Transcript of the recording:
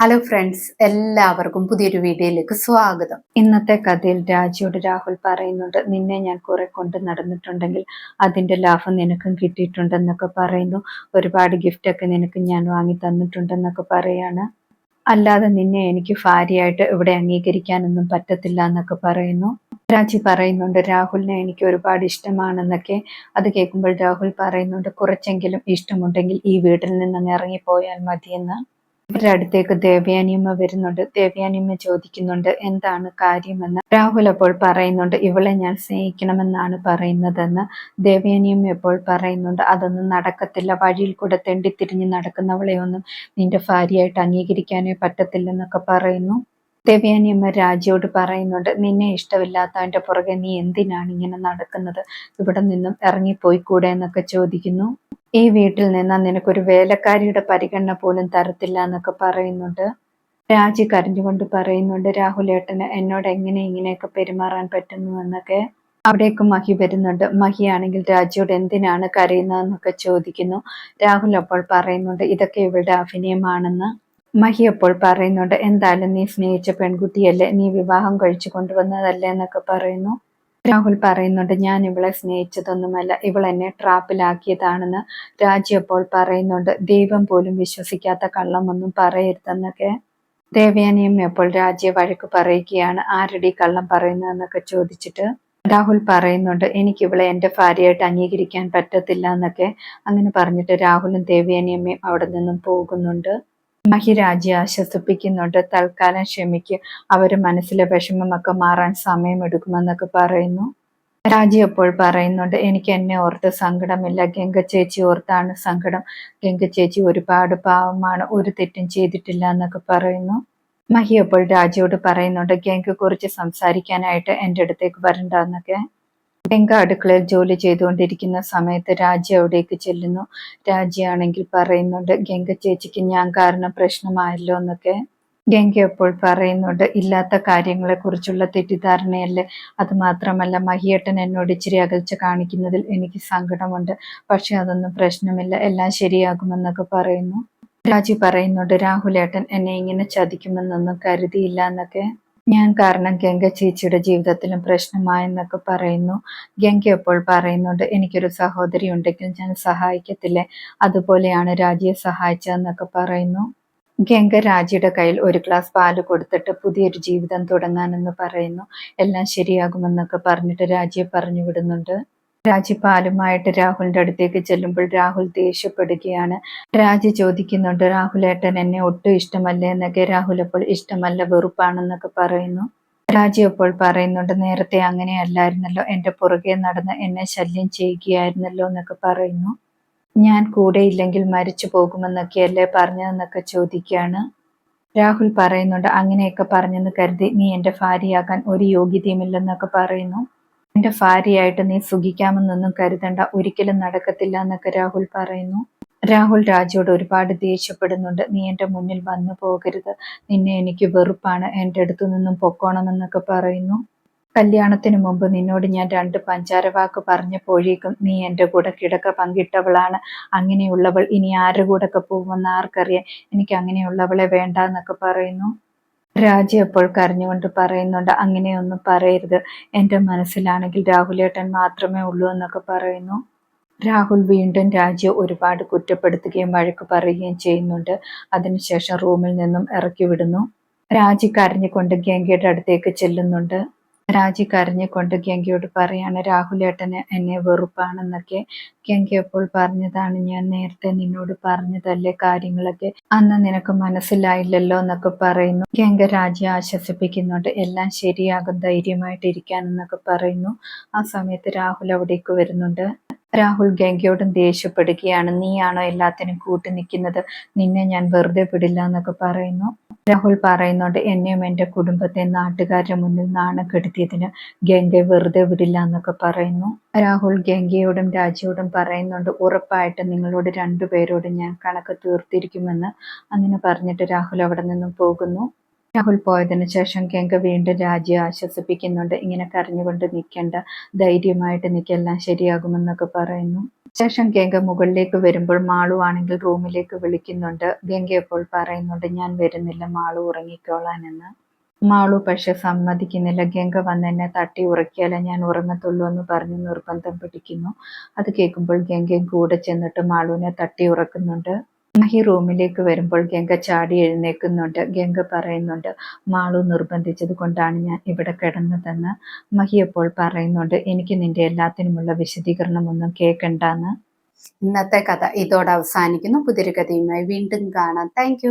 Hello friends എല്ലാവർക്കും പുതിയൊരു വീഡിയോയിലേക്ക് സ്വാഗതം. ഇന്നത്തെ കഥയിൽ രാജിയോട് രാഹുൽ പറയുന്നുണ്ട് നിന്നെ ഞാൻ കുറെ കൊണ്ട് നടന്നിട്ടുണ്ടെങ്കിൽ അതിന്റെ ലാഭം നിനക്കും കിട്ടിയിട്ടുണ്ടെന്നൊക്കെ പറയുന്നു. ഒരുപാട് ഗിഫ്റ്റ് ഒക്കെ നിനക്ക് ഞാൻ വാങ്ങി തന്നിട്ടുണ്ടെന്നൊക്കെ പറയാണ്. അല്ലാതെ നിന്നെ എനിക്ക് ഭാര്യയായിട്ട് ഇവിടെ അംഗീകരിക്കാനൊന്നും പറ്റത്തില്ല എന്നൊക്കെ പറയുന്നു. രാജി പറയുന്നുണ്ട് രാഹുലിനെ എനിക്ക് ഒരുപാട് ഇഷ്ടമാണെന്നൊക്കെ. അത് കേൾക്കുമ്പോൾ രാഹുൽ പറയുന്നുണ്ട് കുറച്ചെങ്കിലും ഇഷ്ടമുണ്ടെങ്കിൽ ഈ വീട്ടിൽ നിന്ന് ഇറങ്ങിപ്പോയാൽ മതിയെന്ന്. ഇവരുടെ അടുത്തേക്ക് ദേവയാനിയമ്മ വരുന്നുണ്ട്. ദേവയാനിയമ്മ ചോദിക്കുന്നുണ്ട് എന്താണ് കാര്യമെന്ന്? രാഹുൽ അപ്പോൾ പറയുന്നുണ്ട് ഇവളെ ഞാൻ സ്നേഹിക്കണമെന്നാണ് പറയുന്നതെന്ന്. ദേവയാനിയമ്മ എപ്പോൾ പറയുന്നുണ്ട് അതൊന്നും നടക്കത്തില്ല. വഴിയിൽ കൂടെ തെണ്ടിത്തിരിഞ്ഞ് നടക്കുന്നവളെ ഒന്നും നിന്റെ ഭാര്യയായിട്ട് അംഗീകരിക്കാനേ പറ്റത്തില്ലെന്നൊക്കെ പറയുന്നു. ദേവ്യാനിയമ്മ രാജയോട് പറയുന്നുണ്ട് നിന്നെ ഇഷ്ടമില്ലാത്തവന്റെ പുറകെ നീ എന്തിനാണ് ഇങ്ങനെ നടക്കുന്നത്? ഇവിടെ നിന്നും ഇറങ്ങിപ്പോയിക്കൂടെ? എന്നൊക്കെ ചോദിക്കുന്നു. ഈ വീട്ടിൽ നിന്ന് നിനക്കൊരു വേലക്കാരിയുടെ പരിഗണന പോലും തരത്തില്ല എന്നൊക്കെ പറയുന്നുണ്ട്. രാജി കരഞ്ഞുകൊണ്ട് പറയുന്നുണ്ട് രാഹുലേട്ടന് എന്നോട് എങ്ങനെ ഇങ്ങനെയൊക്കെ പെരുമാറാൻ പറ്റുന്നു എന്നൊക്കെ. അവിടേക്ക് മഹി വരുന്നുണ്ട്. മഹിയാണെങ്കിൽ രാജിയോട് എന്തിനാണ് കരയുന്നതെന്നൊക്കെ ചോദിക്കുന്നു. രാഹുൽ അപ്പോൾ പറയുന്നുണ്ട് ഇതൊക്കെ ഇവളുടെ അഭിനയമാണെന്ന്. മഹി അപ്പോൾ പറയുന്നുണ്ട് എന്തായാലും നീ സ്നേഹിച്ച പെൺകുട്ടിയല്ലേ? നീ വിവാഹം കഴിച്ചു കൊണ്ടുവന്നതല്ലേ? എന്നൊക്കെ പറയുന്നു. രാഹുൽ പറയുന്നുണ്ട് ഞാൻ ഇവളെ സ്നേഹിച്ചതൊന്നുമല്ല ഇവൾ എന്നെ ട്രാപ്പിലാക്കിയതാണെന്ന് രാജി അപ്പോൾ പറയുന്നുണ്ട്. ദൈവം പോലും വിശ്വസിക്കാത്ത കള്ളമൊന്നും പറയരുതെന്നൊക്കെ ദേവയാനിയും എപ്പോൾ രാജ്യ വഴക്ക് പറയുകയാണ്. ആരുടെ കള്ളം പറയുന്നതെന്നൊക്കെ ചോദിച്ചിട്ട് രാഹുൽ പറയുന്നുണ്ട് എനിക്ക് ഇവളെ എന്റെ ഭാര്യയായിട്ട് അംഗീകരിക്കാൻ പറ്റത്തില്ല എന്നൊക്കെ അങ്ങനെ പറഞ്ഞിട്ട് രാഹുലും ദേവയാനിയമ്മയും അവിടെ നിന്നും പോകുന്നുണ്ട്. മഹിരാജി ആശ്വസിപ്പിക്കുന്നുണ്ട് തൽക്കാലം ക്ഷമിക്ക് അവർ മനസ്സിലെ വിഷമമൊക്കെ മാറാൻ സമയമെടുക്കുമെന്നൊക്കെ പറയുന്നു. രാജി അപ്പോൾ പറയുന്നുണ്ട് എനിക്ക് എന്നെ ഓർത്ത് സങ്കടമില്ല. ഗംഗ ചേച്ചി ഓർത്താണ് സങ്കടം. ഗംഗ ചേച്ചി ഒരുപാട് പാവമാണ്. ഒരു തെറ്റും ചെയ്തിട്ടില്ല എന്നൊക്കെ പറയുന്നു. മഹി അപ്പോൾ രാജിയോട് പറയുന്നുണ്ട് ഗംഗ കുറിച്ച് സംസാരിക്കാനായിട്ട് എന്റെ അടുത്തേക്ക് വരണ്ട ഗംഗ അടുക്കളയിൽ ജോലി ചെയ്തുകൊണ്ടിരിക്കുന്ന സമയത്ത് രാജി അവിടേക്ക് ചെല്ലുന്നു. രാജിയാണെങ്കിൽ പറയുന്നുണ്ട് ഗംഗ ചേച്ചിക്ക് ഞാൻ കാരണം പ്രശ്നമായല്ലോ എന്നൊക്കെ. ഗംഗ എപ്പോൾ പറയുന്നുണ്ട് ഇല്ലാത്ത കാര്യങ്ങളെ കുറിച്ചുള്ള തെറ്റിദ്ധാരണയല്ലേ? അത് മാത്രമല്ല മഹിയേട്ടൻ എന്നോട് ഇച്ചിരി അകൽച്ച കാണിക്കുന്നതിൽ എനിക്ക് സങ്കടമുണ്ട്. പക്ഷെ അതൊന്നും പ്രശ്നമില്ല എല്ലാം ശരിയാകുമെന്നൊക്കെ പറയുന്നു. രാജി പറയുന്നുണ്ട് രാഹുലേട്ടൻ എന്നെ ഇങ്ങനെ ചതിക്കുമെന്നൊന്നും കരുതിയില്ല എന്നൊക്കെ. ഞാൻ കാരണം ഗംഗ ചേച്ചിയുടെ ജീവിതത്തിലും പ്രശ്നമായെന്നൊക്കെ പറയുന്നു. ഗംഗ എപ്പോൾ പറയുന്നുണ്ട് എനിക്കൊരു സഹോദരി ഉണ്ടെങ്കിൽ ഞാൻ സഹായിക്കത്തില്ലേ. അതുപോലെയാണ് രാജിയെ സഹായിച്ചതെന്നൊക്കെ പറയുന്നു. ഗംഗ രാജിയുടെ കയ്യിൽ ഒരു ഗ്ലാസ് പാൽ കൊടുത്തിട്ട് പുതിയൊരു ജീവിതം തുടങ്ങാനെന്ന് പറയുന്നു. എല്ലാം ശരിയാകുമെന്നൊക്കെ പറഞ്ഞിട്ട് രാജിയെ പറഞ്ഞു വിടുന്നുണ്ട്. രാജി പാലുമായിട്ട് രാഹുലിന്റെ അടുത്തേക്ക് ചെല്ലുമ്പോൾ രാഹുൽ ദേഷ്യപ്പെടുകയാണ്. രാജി ചോദിക്കുന്നുണ്ട് രാഹുൽ ഏട്ടൻ എന്നെ ഒട്ടും ഇഷ്ടമല്ല എന്നൊക്കെ. രാഹുൽ അപ്പോൾ ഇഷ്ടമല്ല വെറുപ്പാണെന്നൊക്കെ പറയുന്നു. രാജി അപ്പോൾ പറയുന്നുണ്ട് നേരത്തെ അങ്ങനെയല്ലായിരുന്നല്ലോ. എന്റെ പുറകെ നടന്ന് എന്നെ ശല്യം ചെയ്യുകയായിരുന്നല്ലോ എന്നൊക്കെ പറയുന്നു. ഞാൻ കൂടെ ഇല്ലെങ്കിൽ മരിച്ചു പോകുമെന്നൊക്കെയല്ലേ പറഞ്ഞതെന്നൊക്കെ ചോദിക്കുകയാണ്. രാഹുൽ പറയുന്നുണ്ട് അങ്ങനെയൊക്കെ പറഞ്ഞെന്ന് കരുതി നീ എന്റെ ഭാര്യയാകാൻ ഒരു യോഗ്യതയുമില്ലെന്നൊക്കെ പറയുന്നു. എന്റെ ഭാര്യയായിട്ട് നീ സുഖിക്കാമെന്നൊന്നും കരുതണ്ട. ഒരിക്കലും നടക്കത്തില്ല എന്നൊക്കെ രാഹുൽ പറയുന്നു. രാഹുൽ രാജയോട് ഒരുപാട് ദേഷ്യപ്പെടുന്നുണ്ട്. നീ എന്റെ മുന്നിൽ വന്നു പോകരുത്. നിന്നെ എനിക്ക് വെറുപ്പാണ്. എന്റെ അടുത്തു നിന്നും പൊക്കോണമെന്നൊക്കെ പറയുന്നു. കല്യാണത്തിന് മുമ്പ് നിന്നോട് ഞാൻ രണ്ട് പഞ്ചാരവാക്ക് പറഞ്ഞപ്പോഴേക്കും നീ എന്റെ കൂടെ കിടക്ക പങ്കിട്ടവളാണ്. അങ്ങനെയുള്ളവൾ ഇനി ആരുടെ കൂടെ ഒക്കെ പോകുമെന്ന് ആർക്കറിയാം. എനിക്ക് അങ്ങനെയുള്ളവളെ വേണ്ട എന്നൊക്കെ പറയുന്നു. രാജി അപ്പോൾ കരഞ്ഞുകൊണ്ട് പറയുന്നുണ്ട് അങ്ങനെയൊന്നും പറയരുത്. എന്റെ മനസ്സിലാണെങ്കിൽ രാഹുലേട്ടൻ മാത്രമേ ഉള്ളൂ എന്നൊക്കെ പറയുന്നു. രാഹുൽ വീണ്ടും രാജ്യ ഒരുപാട് കുറ്റപ്പെടുത്തുകയും വഴക്ക് പറയുകയും ചെയ്യുന്നുണ്ട്. അതിനുശേഷം റൂമിൽ നിന്നും ഇറക്കി വിടുന്നു. രാജി കരഞ്ഞുകൊണ്ട് ഗംഗയുടെ അടുത്തേക്ക് ചെല്ലുന്നുണ്ട്. രാജി കരഞ്ഞുകൊണ്ട് ഗംഗയോട് പറയാണ് രാഹുലേട്ടന് എന്നെ വെറുപ്പാണെന്നൊക്കെ ഗംഗ അപ്പോൾ പറഞ്ഞതാണ്? ഞാൻ നേരത്തെ നിന്നോട് പറഞ്ഞതല്ലേ കാര്യങ്ങളൊക്കെ? അന്ന് നിനക്ക് മനസ്സിലായില്ലല്ലോ എന്നൊക്കെ പറയുന്നു. ഗംഗ രാജി ആശ്വസിപ്പിക്കുന്നുണ്ട്. എല്ലാം ശരിയാകും ധൈര്യമായിട്ട് ഇരിക്കാനെന്നൊക്കെ പറയുന്നു. ആ സമയത്ത് രാഹുൽ അവിടേക്ക് വരുന്നുണ്ട്. രാഹുൽ ഗംഗയോടും ദേഷ്യപ്പെടുകയാണ്. നീയാണോ എല്ലാത്തിനും കൂട്ടി നിൽക്കുന്നത്? നിന്നെ ഞാൻ വെറുതെ വിടില്ല എന്നൊക്കെ പറയുന്നു. രാഹുൽ പറയുന്നുണ്ട് എന്നെയും എന്റെ കുടുംബത്തെ നാട്ടുകാരുടെ മുന്നിൽ നാണം കെടുത്തിയതിന് ഗംഗ വെറുതെ വിടില്ല എന്നൊക്കെ പറയുന്നു. രാഹുൽ ഗംഗയോടും രാജയോടും പറയുന്നുണ്ട് ഉറപ്പായിട്ട് നിങ്ങളോട് രണ്ടുപേരോടും ഞാൻ കണക്ക് തീർത്തിരിക്കുമെന്ന്. അങ്ങനെ പറഞ്ഞിട്ട് രാഹുൽ അവിടെ നിന്നും പോകുന്നു. രാഹുൽ പോയതിനു ശേഷം ഗംഗ വീണ്ടും രാജിയെ ആശ്വസിപ്പിക്കുന്നുണ്ട്. ഇങ്ങനെ കരഞ്ഞുകൊണ്ട് നിൽക്കേണ്ട ധൈര്യമായിട്ട് നിൽക്കെല്ലാം ശരിയാകുമെന്നൊക്കെ പറയുന്നു. ശേഷം ഗംഗ മുകളിലേക്ക് വരുമ്പോൾ മാളു ആണെങ്കിൽ റൂമിലേക്ക് വിളിക്കുന്നുണ്ട്. ഗംഗ അപ്പോൾ പറയുന്നുണ്ട് ഞാൻ വരുന്നില്ല മാളു ഉറങ്ങിക്കോളാനെന്ന്. മാളു പക്ഷെ സമ്മതിക്കുന്നില്ല. ഗംഗ വന്ന് എന്നെ തട്ടി ഉറക്കിയാലേ ഞാൻ ഉറങ്ങത്തുള്ളൂ എന്ന് പറഞ്ഞ് നിർബന്ധം പിടിക്കുന്നു. അത് കേൾക്കുമ്പോൾ ഗംഗയും കൂടെ ചെന്നിട്ട് മാളുവിനെ തട്ടി ഉറക്കുന്നുണ്ട്. മഹി റൂമിലേക്ക് വരുമ്പോൾ ഗംഗ ചാടി എഴുന്നേക്കുന്നുണ്ട് ഗംഗ പറയുന്നുണ്ട് മാളു നിർബന്ധിച്ചത് കൊണ്ടാണ് ഞാൻ ഇവിടെ കിടന്നതെന്ന്. മഹി അപ്പോൾ പറയുന്നുണ്ട് എനിക്ക് നിന്റെ എല്ലാത്തിനുമുള്ള വിശദീകരണമൊന്നും കേൾക്കണ്ടെന്ന്. ഇന്നത്തെ കഥ ഇതോടെ അവസാനിക്കുന്നു. പുതിയൊരു കഥയുമായി വീണ്ടും കാണാം. താങ്ക്